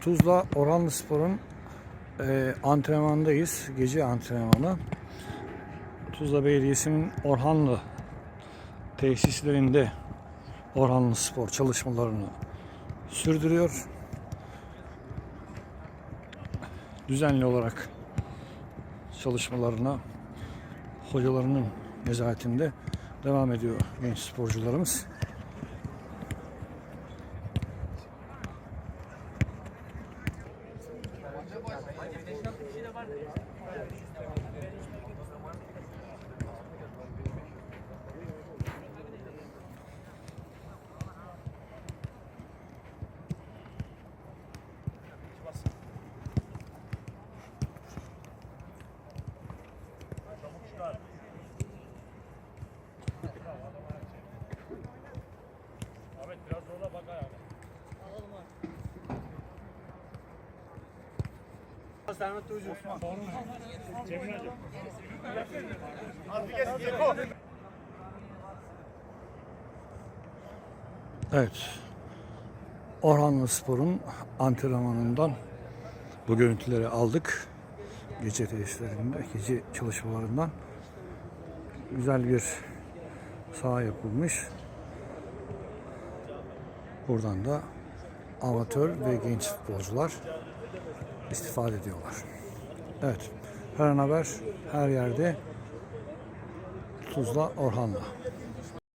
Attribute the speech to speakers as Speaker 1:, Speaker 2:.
Speaker 1: Tuzla Orhanlı Spor'un e, antrenmandayız. Gece antrenmanı. Tuzla Belediyesi'nin Orhanlı tesislerinde Orhanlı Spor çalışmalarını sürdürüyor. Düzenli olarak çalışmalarına hocalarının nezaretinde devam ediyor genç sporcularımız.
Speaker 2: Beşiktaş bir şey de.
Speaker 1: Evet. Orhanlı Spor'un antrenmanından bu görüntüleri aldık. Gece tesislerinde, gece çalışmalarından güzel bir saha yapılmış. Buradan da amatör ve genç futbolcular istifade ediyorlar. Evet. Her an haber her yerde Tuzla Orhanlı.